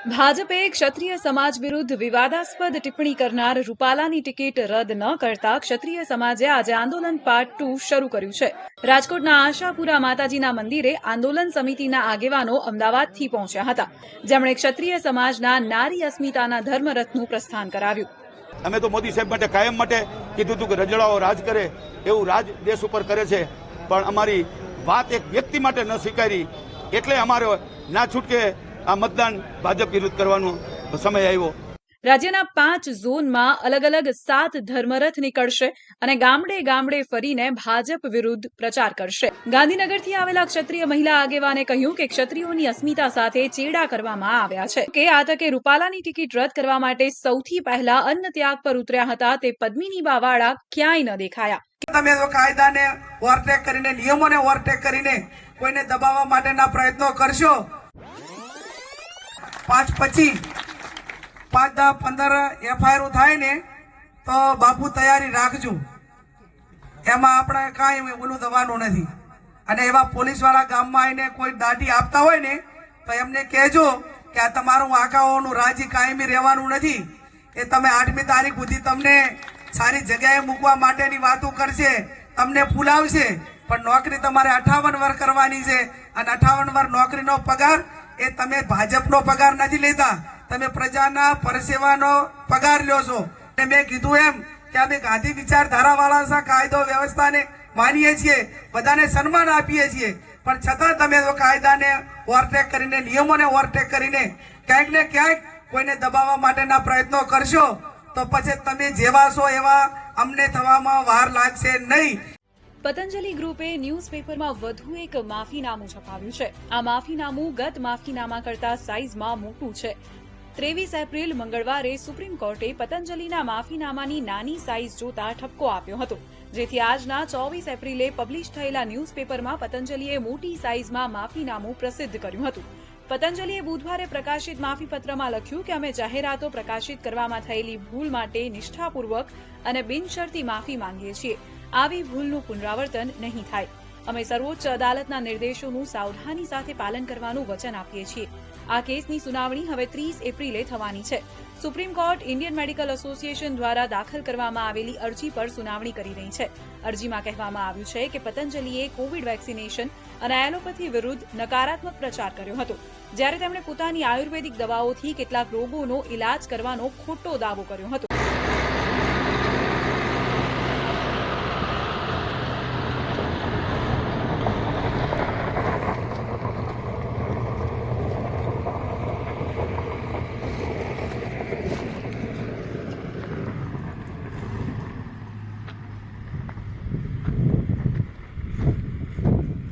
ભાજપે ક્ષત્રિય સમાજ વિરુદ્ધ વિવાદાસ્પદ ટિપ્પણી કરનાર રૂપાલાની ટિકિટ રદ ન કરતા ક્ષત્રિય સમાજે આજે આંદોલન પાર્ટ ટુ શરૂ કર્યું છે. રાજકોટના આશાપુરા માતાજીના મંદિરે આંદોલન સમિતિના આગેવાનો અમદાવાદથી પહોંચ્યા હતા. જેમણે ક્ષત્રિય સમાજના નારી અસ્મિતાના ધર્મરથનું પ્રસ્થાન કરાવ્યું. અમે તો મોદી સાહેબ માટે કાયમ માટે કીધું હતું કે રજડાઓ રાજ કરે, એવું રાજ દેશ ઉપર કરે છે. પણ અમારી વાત એક વ્યક્તિ માટે ન સ્વીકારી, એટલે અમારે ના છૂટકે આ મતદાન ભાજપ વિરુદ્ધ કરવાનો સમય આવ્યો. રાજ્યના પાંચ ઝોનમાં અલગ અલગ સાત ધર્મરથ નીકળશે અને ગામડે ગામડે ફરીને ભાજપ વિરુદ્ધ પ્રચાર કરશે. ગાંધીનગરથી આવેલા ક્ષત્રિય મહિલા આગેવાને કહ્યું કે ક્ષત્રિયોની અસ્મિતા સાથે ચેડા કરવામાં આવ્યા છે. કે આ તકે રૂપાલાની ટિકિટ રદ કરવા માટે સૌથી પહેલા અન્ન ત્યાગ પર ઉતર્યા હતા તે પદ્મિની બાવાળા ક્યાંય ન દેખાયા. તમે જો કાયદાને ઓવરટેક કરીને નિયમોને ઓવરટેક કરીને કોઈને દબાવવા માટેના પ્રયત્નો કરશો પાંચ પછી પાંચ દસ પંદર એફઆઈઆર થાય ને, તો બાપુ તૈયારી રાખજો. એમાં આપણે કાંઈ ઓલું દવાનું નથી. અને એવા પોલીસવાળા ગામમાં આવીને કોઈ દાઢી આપતા હોય ને, તો એમને કહેજો કે આ તમારું આંકાઓનું રાજી કાયમી રહેવાનું નથી. એ તમે આઠમી તારીખ સુધી તમને સારી જગ્યાએ મૂકવા માટેની વાતો કરશે, તમને ફૂલાવશે પણ નોકરી તમારે અઠાવન વર કરવાની છે. અને અઠાવન વર નોકરીનો પગાર એ તમે ભાજપનો પગાર નથી લેતા. તમે પ્રજાના પરસેવાનો પગાર લ્યો છો. અને મેં કીધું એમ કે અમે ગાંધી વિચારધારા વાળા કાયદો વ્યવસ્થાને માનીએ છીએ, બધાને સન્માન આપીએ છીએ. પણ છતાં તમે કાયદાને ઓવરટેક કરીને, નિયમોને ઓવરટેક કરીને ક્યાંક ને ક્યાંક કોઈને દબાવવા માટેના પ્રયત્નો કરશો, તો પછી તમે જેવા છો એવા અમને થવામાં વાર લાગશે નહીં. પતંજલિ ગ્રુપે ન્યૂઝપેપરમાં વધુ એક માફીનામું છપાવ્યું છે. આ માફીનામું ગત માફીનામા કરતા સાઇઝમાં મોટું છે. ત્રેવીસ એપ્રિલ મંગળવારે સુપ્રીમ કોર્ટે પતંજલિના માફીનામાની નાની સાઇઝ જોતા ઠપકો આપ્યો હતો, જેથી આજના ચોવીસ એપ્રિલે પબ્લિશ થયેલા ન્યૂઝપેપરમાં પતંજલિએ મોટી સાઇઝમાં માફીનામું પ્રસિદ્ધ કર્યું હતું. પતંજલિએ બુધવારે પ્રકાશિત માફીપત્રમાં લખ્યું કે અમે જાહેરાતો પ્રકાશિત કરવામાં થયેલી ભૂલ માટે નિષ્ઠાપૂર્વક અને બિનશરતી માફી માંગીએ છીએ. આવી ભૂલનું પુનરાવર્તન નહીં થાય. અમે સર્વોચ્ચ અદાલતના નિર્દેશોનું સાવધાની સાથે પાલન કરવાનું વચન આપીએ છીએ. આ કેસની સુનાવણી હવે ત્રીસ એપ્રિલે થવાની છે. Supreme Court, Indian Medical Association દ્વારા દાખલ કરવામાં આવેલી અરજી પર સુનાવણી કરી રહી છે. અરજીમાં કહેવામાં આવ્યું છે કે પતંજલિએ કોવિડ વેક્સિનેશન અને એલોપેથી વિરુદ્ધ નકારાત્મક પ્રચાર કર્યો હતો. જ્યારે તેમણે પોતાની આયુર્વેદિક દવાઓથી કેટલાક રોગોનો ઇલાજ કરવાનો ખોટો દાવો કર્યો હતો.